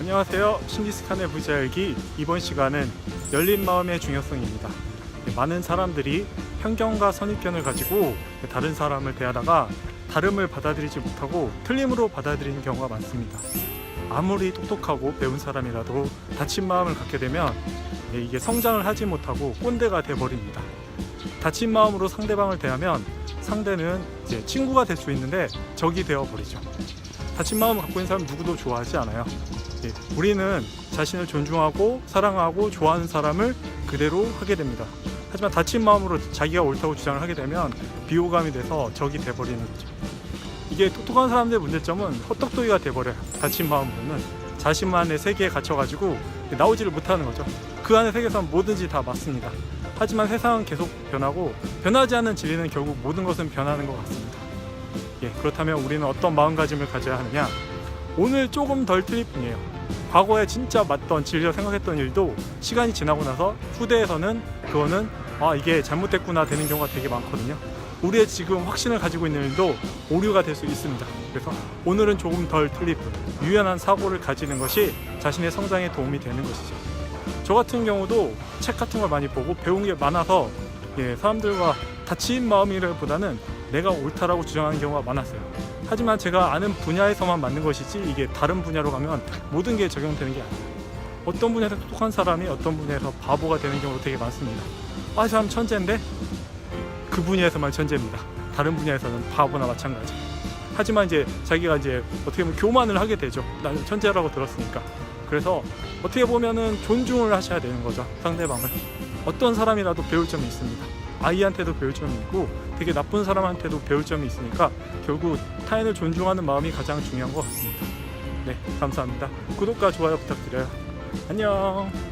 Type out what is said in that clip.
안녕하세요. 싱기스칸의 부자열기 이번 시간은 열린 마음의 중요성입니다. 네, 많은 사람들이 편견과 선입견을 가지고 다른 사람을 대하다가 다름을 받아들이지 못하고 틀림으로 받아들이는 경우가 많습니다. 아무리 똑똑하고 배운 사람이라도 다친 마음을 갖게 되면 네, 이게 성장을 하지 못하고 꼰대가 돼버립니다. 다친 마음으로 상대방을 대하면 상대는 이제 친구가 될 수 있는데 적이 되어버리죠. 다친 마음을 갖고 있는 사람 누구도 좋아하지 않아요. 예, 우리는 자신을 존중하고 사랑하고 좋아하는 사람을 그대로 하게 됩니다. 하지만 다친 마음으로 자기가 옳다고 주장을 하게 되면 비호감이 돼서 적이 돼버리는 거죠. 이게 똑똑한 사람들의 문제점은 헛똑똑이가 돼버려요. 다친 마음으로는 자신만의 세계에 갇혀가지고 나오지를 못하는 거죠. 그 안의 세계에서는 뭐든지 다 맞습니다. 하지만 세상은 계속 변하고 변하지 않는 진리는 결국 모든 것은 변하는 것 같습니다. 예, 그렇다면 우리는 어떤 마음가짐을 가져야 하느냐? 오늘 조금 덜 틀릴 뿐이에요. 과거에 진짜 맞던 진리라 생각했던 일도 시간이 지나고 나서 후대에서는 그거는 아 이게 잘못됐구나 되는 경우가 되게 많거든요. 우리의 지금 확신을 가지고 있는 일도 오류가 될 수 있습니다. 그래서 오늘은 조금 덜뿐 유연한 사고를 가지는 것이 자신의 성장에 도움이 되는 것이죠. 저 같은 경우도 책 같은 걸 많이 보고 배운 게 많아서 예, 사람들과 다친 마음이라보다는 내가 옳다라고 주장하는 경우가 많았어요. 하지만 제가 아는 분야에서만 맞는 것이지 이게 다른 분야로 가면 모든 게 적용되는 게 아니에요. 어떤 분야에서 똑똑한 사람이 어떤 분야에서 바보가 되는 경우도 되게 많습니다. 아, 이 사람 천재인데? 그 분야에서만 천재입니다. 다른 분야에서는 바보나 마찬가지. 하지만 이제 자기가 이제 어떻게 보면 교만을 하게 되죠. 나는 천재라고 들었으니까. 그래서 어떻게 보면은 존중을 하셔야 되는 거죠. 상대방을. 어떤 사람이라도 배울 점이 있습니다. 아이한테도 배울 점이 있고 되게 나쁜 사람한테도 배울 점이 있으니까 결국 타인을 존중하는 마음이 가장 중요한 것 같습니다. 네, 감사합니다. 구독과 좋아요 부탁드려요. 안녕.